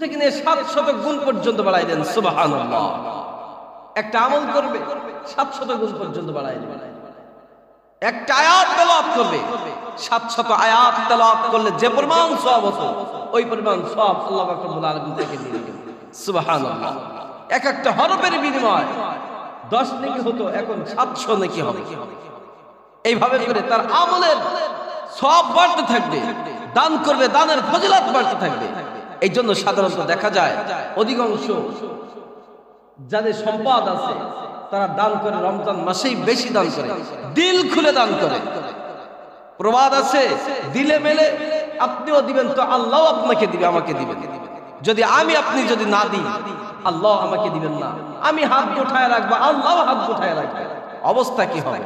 থেকে নিয়ে সাত শত গুণ পর্যন্ত বাড়াই দেন সুবাহান একটা আমল করবে, সাত শত গুণ পর্যন্ত বাড়াই দেন একটা আয়াত তেলাওয়াত করবে, সাত শত আয়াত তেলাওয়াত করলে যে পরিমাণ সব হতো, ওই পরিমাণ সব আল্লাহ রব্বুল আলামিন থেকে দিয়ে দিবেন, সুবহানাল্লাহ। এক একটা হরফের বিনিময় দশ নাকি হতো, এখন সাতশো নাকি হবে। এইভাবে করে তার আমলের সব বাড়তে থাকবে, দান করবে, দানের ফজিলত বাড়তে থাকবে। এই জন্য সাধারণত দেখা যায়, অধিকাংশ যাদের সম্পদ আছে, তারা দান করে রমজান মাসেই বেশি দান করে, দিল খুলে দান করে। প্রবাদ আছে, দিলে মেলে, আপনিও দিবেন, তো আল্লাহ আপনাকে দিবে, আমাকে দিবেন। যদি আমি আপনি যদি না দিই, আল্লাহ আমাকে দিবেন না। আমি হাত উঠায় রাখব, আল্লাহ হাত উঠায় রাখবে। অবস্থা কি হবে?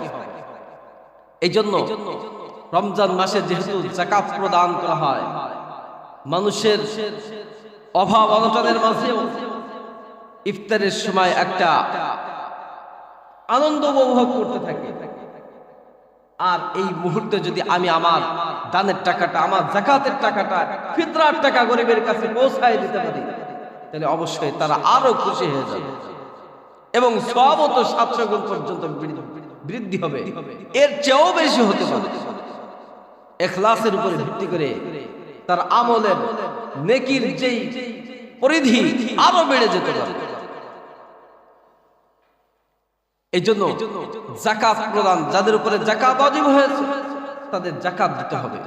এই জন্য রমজান মাসে যেহেতু জাকাত প্রদান করা হয় মানুষের অভাব অনটনের মাঝেও ইফতারের সময় একটা আনন্দ উপভোগ করতে থাকে। আর এই মুহূর্তে যদি আমি আমার দানের টাকাটা, আমার জাকাতের টাকাটা, ফিতরার টাকা গরিবের কাছে পৌঁছায় দিতে পারি, তাহলে অবশ্যই তারা আরও খুশি হয়ে যাবে। এবং সবও তো সাতশো গুণ পর্যন্ত বৃদ্ধি হবে। এর চেয়েও বেশি হতে পারে। এখলাসের উপরে ভিত্তি করে তার আমলের নেকির যেই পরিধি আরও বেড়ে যেতে পারে। এই জন্য জাকাত প্রদান, যাদের উপরে জাকাত অজীব হয়েছে, তাদের জাকাত দিতে হবে।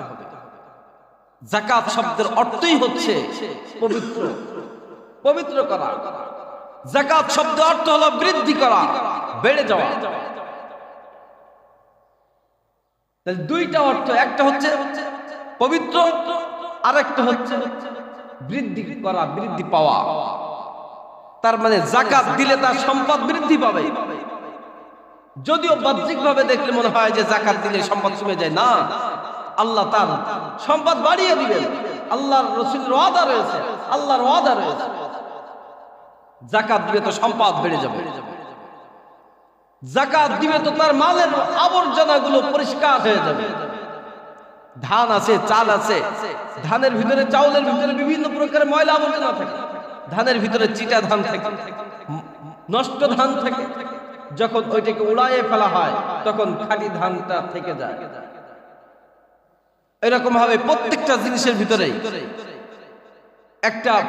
জাকাত শব্দের অর্থই হচ্ছে পবিত্র পবিত্র করা। জাকাত শব্দ অর্থ হলো বৃদ্ধি করা, বেড়ে যাওয়া। দুইটা অর্থ, একটা হচ্ছে পবিত্র আর একটা হচ্ছে বৃদ্ধি করা, বৃদ্ধি পাওয়া। তার মানে জাকাত দিলে তার সম্পদ বৃদ্ধি পাবে। যদিও বাহ্যিক ভাবে দেখলে মনে হয় যে জাকাত দিলে সম্পদ কমে যায়, না। আল্লাহ তার সম্পদ বাড়িয়ে দিবেন। আল্লাহর রসুলের ওয়াদা রয়েছে, আল্লাহর ওয়াদা রয়েছে। জাকাত দিবে তো সম্পদ বেড়ে যাবে। জাকাত দিবে তো তার মালের আবর্জনাগুলো পরিষ্কার হয়ে যাবে। ধান আছে, চাল আছে। ধানের ভিতরে চাউলের ভিতরে বিভিন্ন প্রকারের ময়লা আবর্জনা থাকে। ধানের ভিতরে চিটা ধান থাকে। নষ্ট ধান থাকে। যখন ওইটাকে উড়াইয়ে ফেলা হয়, তখন খাঁটি ধানটা থেকে যায়। এরকম ভাবে প্রত্যেকটা জিনিসের ভিতরে একটা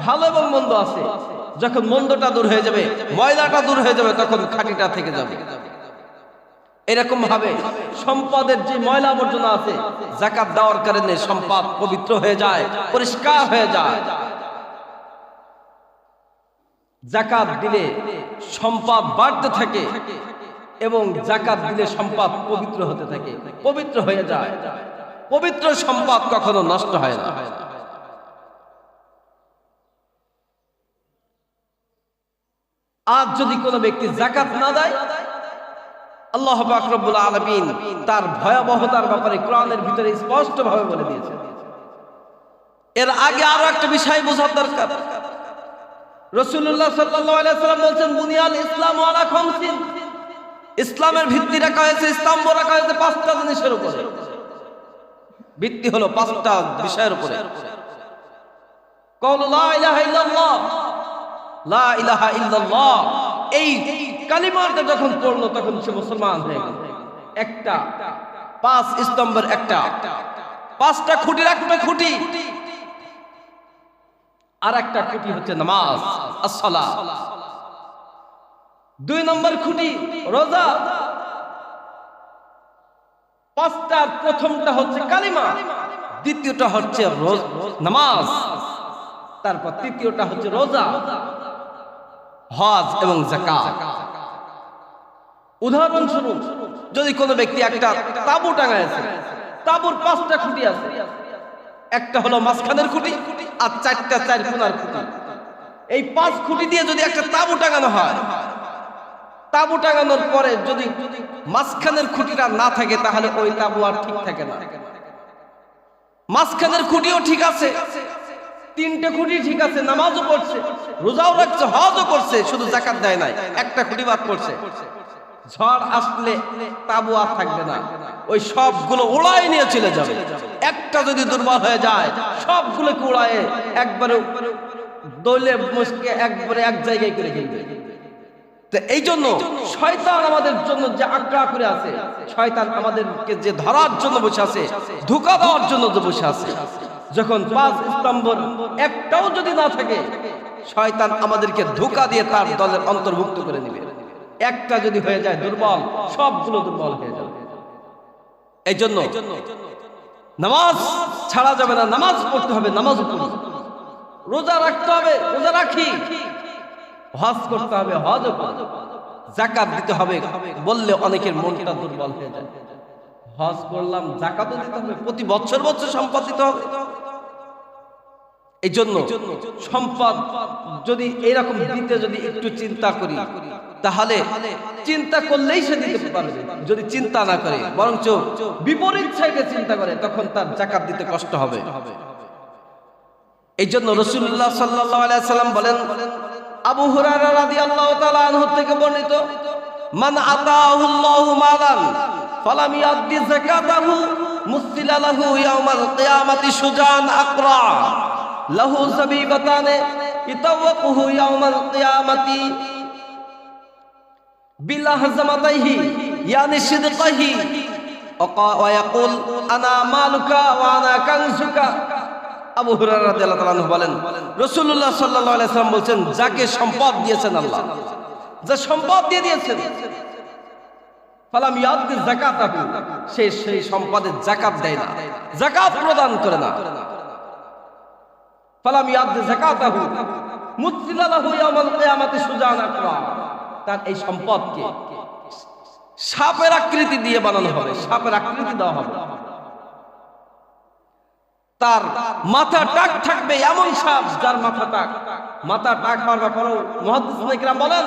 ভালো এবং মন্দ আছে। যখন মন্দটা দূর হয়ে যাবে, ময়লাটা দূর হয়ে যাবে, তখন খাঁটিটা থেকে যাবে। এরকম ভাবে সম্পদের যে ময়লা আবর্জনা আছে জাকাত দেওয়ার কারণে সম্পদ পবিত্র হয়ে যায়, পরিষ্কার হয়ে যায়। জাকাত দিলে সম্পদ বাড়তে থাকে এবং জাকাত দিলে সম্পদ পবিত্র হতে থাকে, পবিত্র হয়ে যায়। পবিত্র সম্পদ কখনো নষ্ট হয় না। আজ যদি কোনো ব্যক্তি জাকাত না দেয় আল্লাহ বাকরবুল আলমিন তার ভয়াবহতার ব্যাপারে কোরআনের ভিতরে স্পষ্ট ভাবে বলে দিয়েছে এর আগে আরও একটা বিষয় বোঝার দরকার। রসুল্লাহ সাল্লাম বলছেন বুনিয়াল ইসলাম ইসলামের ভিত্তি রাখা হয়েছে, স্তম্ভ রাখা হয়েছে পাঁচটা জিনিসের উপরে। ভিত্তি হলো পাঁচটা বিষয়ের উপরে। এই কালিমাটা যখন পড়ল, তখন সে মুসলমান হয়ে গেল। একটা, পাঁচ স্তম্ভের একটা। পাঁচটা খুঁটির একটা খুঁটি। আর একটা খুঁটি হচ্ছে নামাজ আসসালাহ দুই নম্বর খুঁটি, রোজা। পাঁচটার প্রথমটা হচ্ছে কালিমা। দ্বিতীয়টা হচ্ছে নামাজ। তারপর তৃতীয়টা হচ্ছে রোজা, হজ এবং জাকাত উদাহরণস্বরূপ, যদি কোনো ব্যক্তি একটা তাবু টাঙায় তাবুর পাঁচটা খুঁটি আছে। একটা হলো মাঝখানের খুঁটি আর চারটা চার কোনার খুঁটি। এই পাঁচ খুঁটি দিয়ে যদি একটা তাবু টাঙানো হয়, তাবু টাঙানোর পরে যদি মাঝখানের খুঁটিটা না থাকে, তাহলে ওই তাবু আর ঠিক থাকে না। মাঝখানের খুঁটিও ঠিক আছে, তিনটে খুঁটি ঠিক আছে, নামাজও পড়ছে, রোজাও রাখছে, হজও করছে, শুধু জাকাত দেয় নাই, একটা খুঁটি বাদ করছে ঝড় আসলে তাবু আর থাকবে না। ওই সবগুলো উড়াই নিয়ে চলে যাবে। একটা যদি দুর্বল হয়ে যায়, সবগুলোকে উড়ায়ে একবারে দলে মুসকে একবারে এক জায়গায় করে ফেলবে। এই জন্য শয়তান আমাদের জন্য যে আগ্রহ করে আছে, শয়তান আমাদেরকে যে ধরার জন্য বসে আছে, ধোকা দেওয়ার জন্য যে বসে আছে, যখন পাঁচ স্তম্ভর একটাও যদি না থাকে, শয়তান আমাদেরকে ধোকা দিয়ে তার দলের অন্তর্ভুক্ত করে নেবে। একটা যদি হয়ে যায় দুর্বল, সবগুলো দুর্বল হয়ে যাবে। এই জন্য নামাজ ছাড়া যাবে না, নামাজ পড়তে হবে, নামাজ রোজা রাখতে হবে, রোজা রাখি। হজ করতে হবে হজ জাকাত দিতে হবে, বললে অনেকের মনটা দুর্বল হয়ে যায়। হজ করলাম, জাকাতও দিতে হবে, প্রতি বছর বছর সম্পদ দিতে হবে। এই জন্য সম্পদ যদি এরকম দিতে যদি একটু চিন্তা করি তাহলে চিন্তা করলেই সে দিতে পারবে। যদি চিন্তা না করে বরঞ্চ বিপরীত সাইডে চিন্তা করে তখন তার জাকাত দিতে কষ্ট হবে। এই জন্য রসুল্লাহ সাল্লাহ সাল্লাম বলেন আবু হুরারা রাদিয়াল্লাহু তাআলা আনহু থেকে বর্ণিত মান আতাহুল্লাহু মালান ফালাম ইয়াদ্দি যাকাতাহু মুসিলা লাহু ইয়াউমাল কিয়ামাতি সুজান আকরা লাহু সাবিবাতানে ইতাওয়াকুহু ইয়াউমাল কিয়ামাতি বিল্লাহজামাতাইহি ইয়ানি সিদকাইহি ওয়ায়াকুল, আনা মালুকা ওয়ানা কাংসুকা আবু হুরায়রা রাদিয়াল্লাহু তাআলা বলেন, রাসূলুল্লাহ সাল্লাল্লাহু আলাইহি সাল্লাম বলেন যাকে সম্পদ দিয়েছেন আল্লাহ, যা সম্পদ দিয়ে দিয়েছেন, ফালাম ইয়াদি যাকাত সে সেই সম্পদের যাকাত দেয় না, যাকাত প্রদান করে না। ফলাম ইয়াদি যাকাত আহু মুত্তিলাহু ইয়াউমাল কিয়ামাতি সুজান আকরাম। তার এই সম্পদকে সাপের আকৃতি দিয়ে বানানো হবে, সাপের আকৃতি দেওয়া হবে। তার মাথা টাক থাকবে এমন সাপ যার মাথা টাক মাথা টাক হওয়ার ব্যাপারেও মহাদিসরাম বলেন,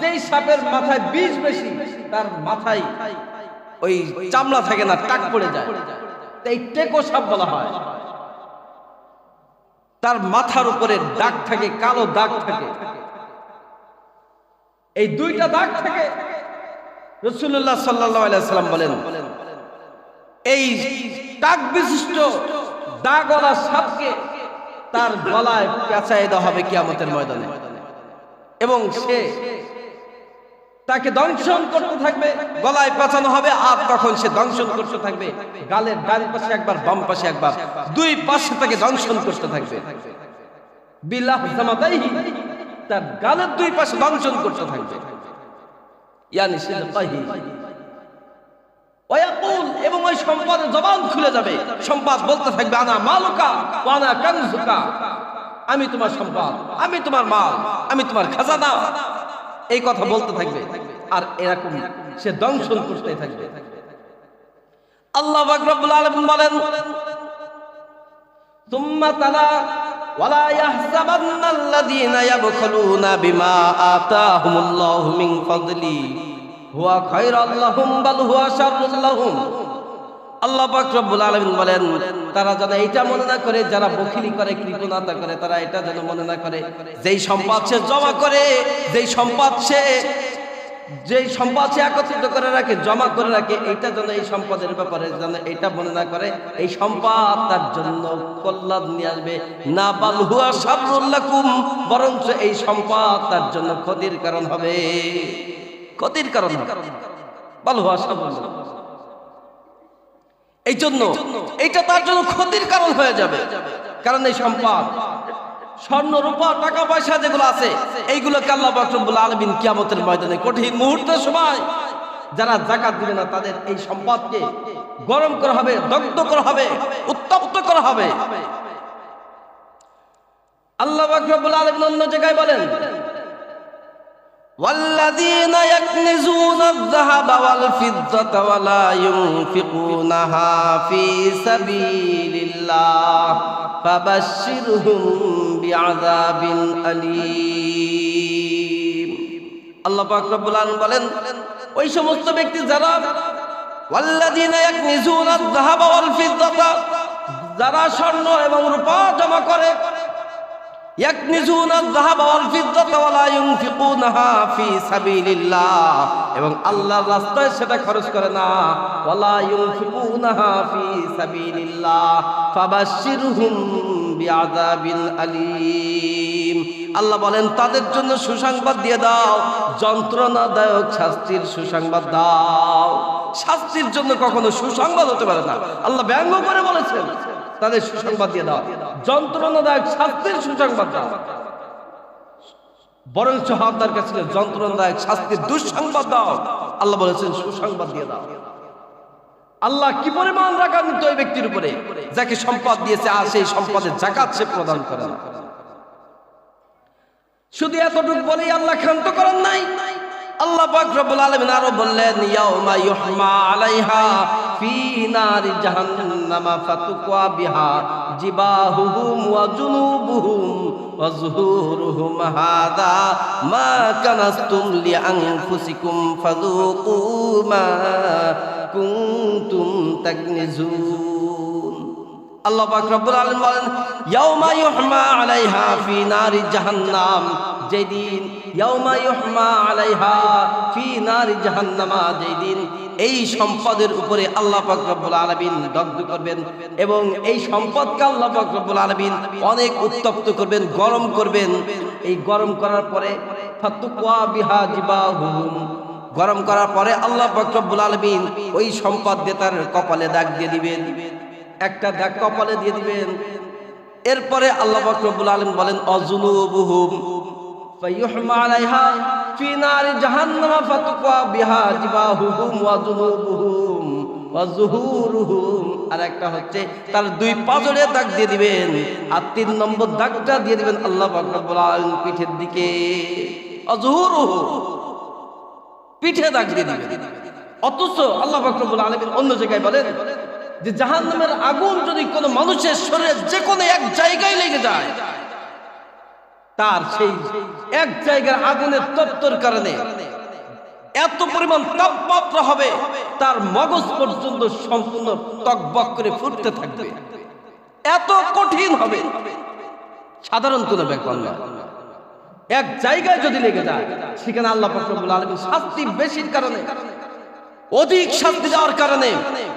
যেই সাপের মাথায় বিষ বেশি, তার মাথায় ওই চামড়া থাকে না, টাক পড়ে যায়। এই টেকো সাপ বলা হয়। তার মাথার উপরে দাগ থাকে, কালো দাগ থাকে। এই দুইটা দাগ থাকে রসুল্লাহ সাল্লাম বলেন, এই দাগ বিশিষ্ট দাগলা সাপকে তার গলায় পেঁচাই দেওয়া হবে কিয়ামতের ময়দানে। এবং সে তাকে দংশন করতে থাকবে, গলায় পেঁচানো হবে, আর তখন সে দংশন করতে থাকবে, গালের ডান পাশে একবার, বাম পাশে একবার, দুই পাশে তাকে দংশন করতে থাকবে। বিল্লাহ জামাতাইহি তার গালের দুই পাশে দংশন করতে থাকবে। এবং ওই সম্পদের জবান খুলে যাবে। সম্পদ বলতে থাকবে, আনা মালুকা আমি তোমার সম্পদ, আমি তোমার মাল, আমি তোমার খাজানা। এই কথা বলতে থাকবে। আর এরকম সে দংশন করতে থাকবে। আল্লাহ রব্বুল বলেন ولا يحسبن الذين يبخلون بما آتاهم الله من فضله হুয়া খায়রাল লাহুম বাল হুয়া শাররুল লাহুম আল্লাহ পাক রব্বুল আলামিন বলেন তারা যেন এটা মনে না করে যারা বখিলি করে কৃপণতা করে তারা এটা যেন মনে না করে যেই সম্পদ সে জমা করে যেই সম্পদ সে যেই সম্পদ সে একত্রিত করে রাখে, জমা করে রাখে, এটা যেন এই সম্পদের ব্যাপারে যেন এটা মনে না করে, এই সম্পদ তার জন্য কল্যাণ নিয়ে আসবে। না বাল হুয়া শাররুল লাকুম, বরঞ্চ এই সম্পদ তার জন্য ক্ষতির কারণ হবে। ক্ষতির কারণ আশা বলল এই জন্য, এইটা তার জন্য ক্ষতির কারণ হয়ে যাবে। কারণ এই সম্পদ স্বর্ণ, রূপা, টাকা, পয়সা যেগুলো আছে, এইগুলোকে আল্লাহ বাকরুল আলমিন কিয়ামতের ময়দানে কঠিন মুহূর্তের সময় যারা জাকাত দিবে না, তাদের এই সম্পদকে গরম করা হবে, দগ্ধ করা হবে, উত্তপ্ত করা হবে। আল্লাহ বাকরুল আলমিন অন্য জায়গায় বলেন والذين يكنزون الذهب والفضة ولا ينفقونها في سبيل الله فبشرهم بعذاب أليم আল্লাহ পাক রব্বুল আলামিন বলেন ওই সমস্ত ব্যক্তি যারা ওয়াল্লাযীনা ইয়াকনিজুনা আয-যাহাবা ওয়াল ফিদ্দাতা যারা স্বর্ণ এবং রূপা জমা করে এবং আল্লাহর রাস্তায় সেটা খরচ করে না। আল্লাহ বলেন, তাদের জন্য সুসংবাদ দিয়ে দাও। যন্ত্রণাদায়ক শাস্তির সুসংবাদ দাও। শাস্তির জন্য কখনো সুসংবাদ হতে পারে না। আল্লাহ ব্যঙ্গ করে বলেছেন। তাদের সুসংবাদ দিয়ে দাও। যন্ত্রণাদায়ক শাস্তির সুসংবাদ দাও। বরঞ্চ হকদার কাছে যন্ত্রণাদায়ক শাস্তির দুঃসংবাদ দাও। আল্লাহ বলেছেন, সুসংবাদ দিয়ে দাও। আল্লাহ কি পরিমাণ রাগান্বিত ওই ব্যক্তির উপরে? যাকে সম্পদ দিয়েছে, আর সেই সম্পদের জাকাত সে প্রদান করে শুধু এতটুক বলেই আল্লাহ ক্ষান্ত করেন নাই। আল্লাহ রব্বুল আলামিন আরও বললেন, ইয়াউমা ইউহমা আলাইহা ফি নারি জাহান্নামা ফাতুকওয়া বিহা জিবাহুহুম ওয়া জুনুবুহুম ওয়া যুহুরুহুম হাদা মা কানাস্তুম লিআনফুসিকুম ফাযুকু মা কুনতুম তাকনিজুন আল্লাহ পাক রব্বুল আলামিন বলেন, ইয়াউমা ইউহমা আলাইহা ফি নারি জাহান্নাম যেদিন ইয়াউমা ইউহমা আলাইহা ফি জাহান্নামা, যেদিন এই সম্পদের উপরে আল্লাহ পাক রব্বুল দগ্ধ করবেন এবং এই সম্পদকে আল্লাহ পাক রব্বুল অনেক উত্তপ্ত করবেন, গরম করবেন। এই গরম করার পরে ফাতুকওয়া বিহা জিবাহুম, গরম করার পরে আল্লাহ রব্বুল আলামিন ওই সম্পদ দিয়ে তার কপালে দাগ দিয়ে দিবেন। একটা দাগ কপালে দিয়ে দিবেন। এরপরে আল্লাহ রব্বুল আলামিন বলেন, অজুনুবুহুম। নারি জাহান্নামা ফাতুকা বিহা জিবাহুহুম ওয়া জুনুবুহুম ওয়া যুহুরুহুম আর একটা হচ্ছে তার দুই পাজরে দাগ দিয়ে দিবেন আর তিন নম্বর দাগটা দিয়ে দিবেন আল্লাহ পিঠের দিকে। অজুহুরুহুম পিঠে দাগ দিয়ে দিবেন। অথচ আল্লাহ ফাকরুল আলমিন অন্য জায়গায় বলেন যে জাহান্নামের আগুন যদি কোনো মানুষের শরীরে যে কোনো এক জায়গায় লেগে যায় তার সেই এক জায়গার আগুনের তত্ত্বর কারণে এত পরিমাণ তাপমাত্রা হবে, তার মগজ পর্যন্ত সম্পূর্ণ তকবক করে ফুটতে থাকবে। এত কঠিন হবে। সাধারণ কোনো ব্যাপার না। এক জায়গায় যদি লেগে যায়, সেখানে আল্লাহ ফখরুল আলমী শাস্তি বেশির কারণে, অধিক শাস্তি দেওয়ার কারণে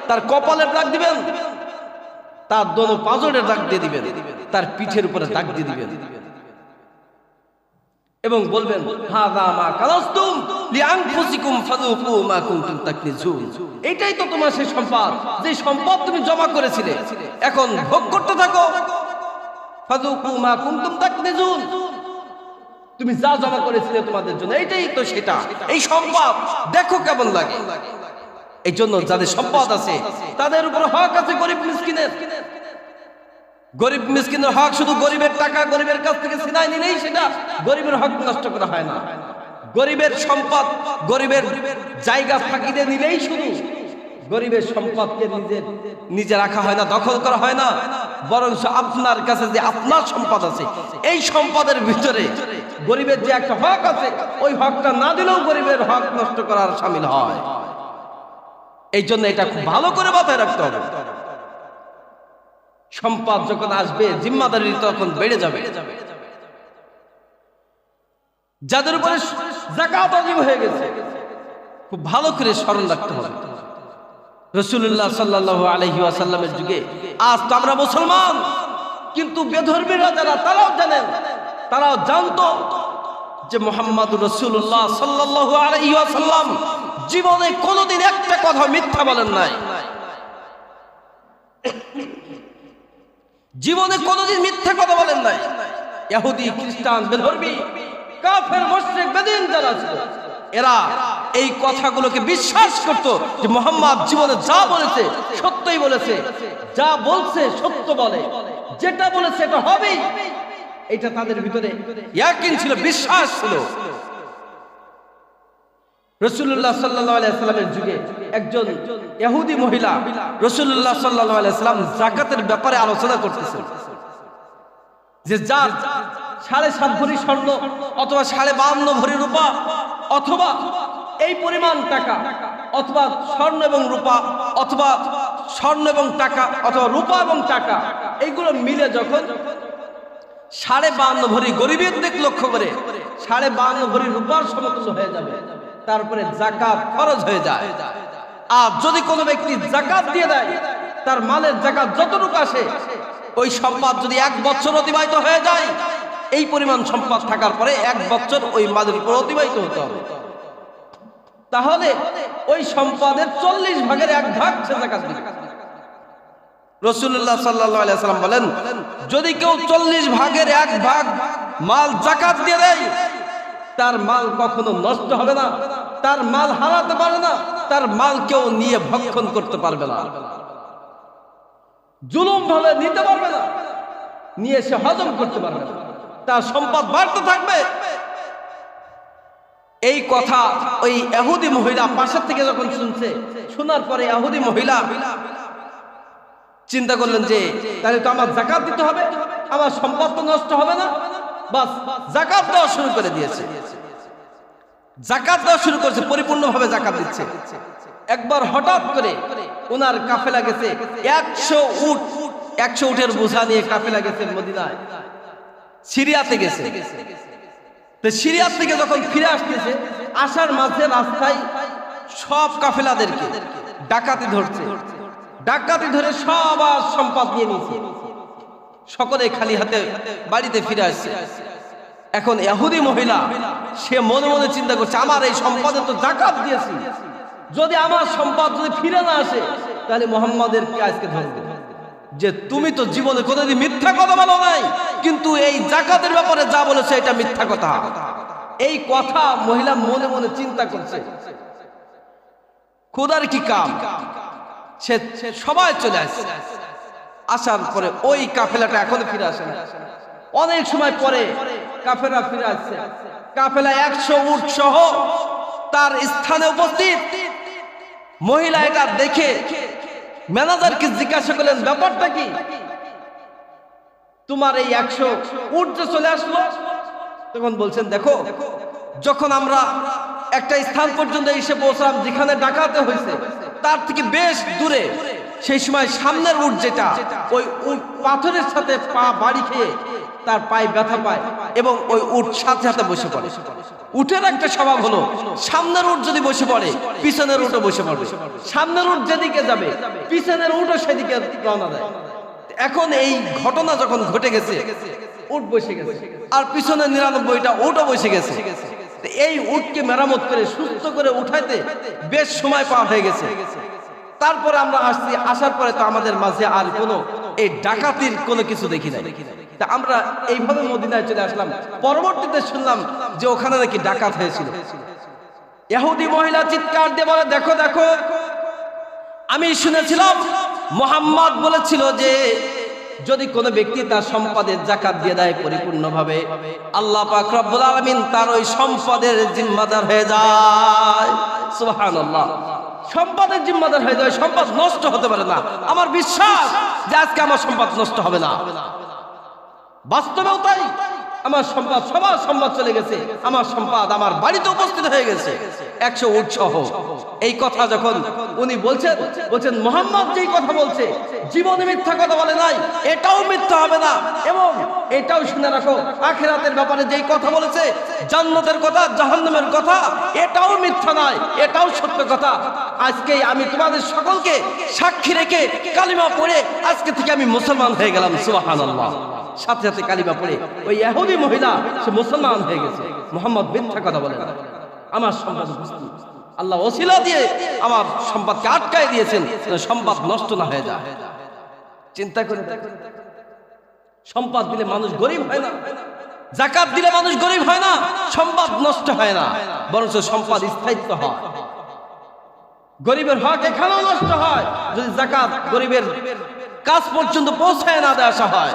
তার কপালের দাগ দিবেন, তার দোনো পাজরের দাগ দিয়ে দিবেন, তার পিঠের উপরে দাগ দিয়ে দিবেন এবং বলবেন হাদা মা কালাস্তুম লিআনফুসিকুম ফাযুকু মা কুনতুম তাকনিজুন। এটাই তো তোমার সেই সম্পদ, যে সম্পদ তুমি জমা করেছিলে। এখন ভোগ করতে থাকো। তুমি যা জমা করেছিলে তোমাদের জন্য এইটাই তো সেটা। এই সম্পদ, দেখো কেমন লাগে। এই জন্য যাদের সম্পদ আছে, তাদের উপর হক আছে গরিব মিসকিনের। গরিব মিসকিনের হক শুধু গরিবের টাকা, গরিবের কাছ থেকে সিনাই নিলেই সেটা গরিবের হক নষ্ট করা হয় না। গরিবের সম্পদ, গরিবের জায়গা ফাঁকি দিয়ে নিলেই শুধু গরিবের সম্পদকে নিজে নিজে রাখা হয় না, দখল করা হয় না। বরং আপনার কাছে যে আপনার সম্পদ আছে, এই সম্পদের ভিতরে গরিবের যে একটা হক আছে, ওই হকটা না দিলেও গরিবের হক নষ্ট করার সামিল হয়। এই জন্য এটা খুব ভালো করে মাথায় রাখতে হবে। সম্পদ যখন আসবে, জিম্মাদারি তখন বেড়ে যাবে। যাদের উপরে হয়ে গেছে, খুব ভালো করে স্মরণ রাখতে হবে। রসুল্লাহ সাল্লাহ আলহি আসাল্লামের যুগে, আজ তো আমরা মুসলমান, কিন্তু বেধর্মীরা যারা, তারাও জানেন, তারাও জানতো যে মোহাম্মদ রসুল্লাহ সাল্লাহ আলহি আসাল্লাম জীবনে কোনোদিন একটা কথা মিথ্যা বলেন নাই। জীবনে কোনোদিন মিথ্যা কথা বলেন নাই। ইহুদি খ্রিস্টান, বেধর্মী, কাফের, মুশরিক, বেদিন যারা ছিল, এরা এই কথাগুলোকে বিশ্বাস করত যে মোহাম্মদ জীবনে যা বলেছে সত্যই বলেছে, যা বলছে সত্য বলে, যেটা বলেছে এটা হবেই। এটা তাদের ভিতরে ইয়াকিন ছিল, বিশ্বাস ছিল। রসুল্লাহ সাল্লাহ আলাইসাল্লামের যুগে একজন ইহুদি মহিলা রসুল্লাহ সাল্লাহ আলাইসাল্লাম জাকাতের ব্যাপারে আলোচনা করতেছেন। যে যার সাড়ে সাত ভরি স্বর্ণ অথবা সাড়ে বাহান্ন ভরি রূপা অথবা এই পরিমাণ টাকা অথবা স্বর্ণ এবং রূপা অথবা স্বর্ণ এবং টাকা অথবা রূপা এবং টাকা, এইগুলো মিলে যখন সাড়ে বাহান্ন ভরি গরিবের দিক লক্ষ্য করে সাড়ে বাহান্ন ভরি রূপার সমতুল্য হয়ে যাবে। তারপরে জাকাত খরচ হয়ে যায়। আর যদি কোনো ব্যক্তি জাকাত দিয়ে দেয়, তার মালের জাকাত যতটুকু আসে, ওই সম্পদ যদি এক বছর অতিবাহিত হয়ে যায়, এই পরিমাণ সম্পদ থাকার পরে এক বছর ওই মালের উপর অতিবাহিত হতে হবে। তাহলে ওই সম্পদের চল্লিশ ভাগের এক ভাগ সে জাকাত দিবে। রসুল্লাহ সাল্লাহ সাল্লাম বলেন, যদি কেউ চল্লিশ ভাগের এক ভাগ মাল জাকাত দিয়ে দেয় তার মাল কখনো নষ্ট হবে না। তার মাল হারাতে পারে না। তার মাল কেউ নিয়ে ভক্ষণ করতে পারবে না। জুলুম ভাবে নিতে পারবে না। নিয়ে সে হজম করতে পারবে না। তার সম্পদ বাড়তে থাকবে। এই কথা ওই এহুদি মহিলা পাশের থেকে যখন শুনছে, শোনার পরে এহুদি মহিলা চিন্তা করলেন যে, তাহলে তো আমার জাকাত দিতে হবে, আমার সম্পদ তো নষ্ট হবে না। বাস জাকাত দেওয়া শুরু করে দিয়েছে। জাকাত দেওয়া শুরু করেছে, পরিপূর্ণভাবে জাকাত দিচ্ছে। একবার হঠাৎ করে ওনার কাফেলা গেছে, একশো উট, একশো উটের বোঝা নিয়ে কাফেলা গেছে মদিনায়। সিরিয়াতে গেছে। তো সিরিয়ার থেকে যখন ফিরে আসতেছে, আসার মাঝে রাস্তায় সব কাফেলাদেরকে ডাকাতি ধরছে। ডাকাতি ধরে সবার সম্পদ নিয়ে নিয়েছে। সকলে খালি হাতে বাড়িতে ফিরে আসছে। এখন এহুদি মহিলা, সে মনে মনে চিন্তা করছে, আমার এই সম্পদে তো জাকাত দিয়েছি। যদি আমার সম্পদ যদি ফিরে না আসে, তাহলে মোহাম্মদের আজকে ধরবে যে তুমি তো জীবনে কোনোদিন মিথ্যা কথা বলো নাই, কিন্তু এই জাকাতের ব্যাপারে যা বলেছে, এটা মিথ্যা কথা। এই কথা মহিলা মনে মনে চিন্তা করছে। খোদার কি কাম? সে সবাই চলে আসছে। আসার পরে ওই কাফেলাটা এখন ফিরে আসে না। অনেক সময় পরে কাফেলা ফিরে আসছে কাফেলা একশো উট সহ তার স্থানে উপস্থিত। মহিলা এটা দেখে ম্যানেজারকে জিজ্ঞাসা করলেন, ব্যাপারটা কি? তোমার এই একশো উট যে চলে আসলো? তখন বলছেন, দেখো, যখন আমরা একটা স্থান পর্যন্ত এসে পৌঁছলাম, যেখানে ডাকাতে হয়েছে, তার থেকে বেশ দূরে সেই সময় সামনের উট যেটা, ওই পাথরের সাথে পা বাড়ি খেয়ে তার পায়ে ব্যথা পায় এবং ওই উট সাথে সাথে বসে পড়ে। উটের একটা স্বভাব হলো, সামনের উট যদি বসে পড়ে, পিছনের উটও বসে পড়বে। সামনের উট যেদিকে যাবে, পিছনের উটও সেদিকে রওনা দেয়। এখন এই ঘটনা যখন ঘটে গেছে, উট বসে গেছে। আর পিছনে নিরানব্বইটা উটও বসে গেছে। এই উটকে মেরামত করে, সুস্থ করে উঠাইতে বেশ সময় পার হয়ে গেছে। তারপরে আমরা আসছি, আসার পরে তো আমাদের মাঝে আর কোনো এই ডাকাতির কোনো কিছু দেখি নাই। তা আমরা এইভাবে মদিনায় চলে আসলাম। পরবর্তীতে শুনলাম যে ওখানে নাকি ডাকাত হয়েছিল। ইহুদি মহিলা চিৎকার দিয়ে বলে, দেখো দেখো, আমি শুনেছিলাম মোহাম্মদ বলেছিল যে যদি কোনো ব্যক্তি তার সম্পদের জাকাত দিয়ে দেয় পরিপূর্ণভাবে, আল্লাহ পাক রব্বুল তার ওই সম্পদের জিম্মাদার হয়ে যায়। সুবহানাল্লাহ। সম্পদের জিম্মাদার হয়ে যায়, সম্পদ নষ্ট হতে পারে না। আমার বিশ্বাস যে আজকে আমার সম্পদ নষ্ট হবে না। বাস্তবেও তাই। আমার সম্পদ, সবার সম্পদ চলে গেছে। আমার সম্পদ আমার বাড়িতে উপস্থিত হয়ে গেছে। একশো উৎসহ এই কথা যখন উনি বলছেন বলছেন, মোহাম্মদ যেই কথা বলছে, জীবনে মিথ্যা কথা বলে নাই, এটাও মিথ্যা হবে না। এবং এটাও শুনে রাখো, আখেরাতের ব্যাপারে যেই কথা বলেছে, জান্নাতের কথা, জাহান্নামের কথা, এটাও মিথ্যা নয়, এটাও সত্য কথা। আজকে আমি তোমাদের সকলকে সাক্ষী রেখে কালিমা পড়ে আজকে থেকে আমি মুসলমান হয়ে গেলাম, সুবহানাল্লাহ। সাথে সাথে কালিমা পড়ে ওই এহুদি মহিলা, সে মুসলমান হয়ে গেছে। মোহাম্মদ মিথ্যা কথা বলে না। আমার সম্পদ আল্লাহ ওসিলা দিয়ে আমার সম্পদকে আটকায় দিয়েছেন সম্পদ নষ্ট না হয়ে যায়। চিন্তা করে সম্পদ দিলে মানুষ গরিব হয় না। জাকাত দিলে মানুষ গরিব হয় না। সম্পদ নষ্ট হয় না। বরং সম্পদ স্থায়িত্ব হয়। গরিবের হক এখানেও নষ্ট হয়। যদি জাকাত গরিবের কাজ পর্যন্ত পৌঁছায় না দেওয়া হয়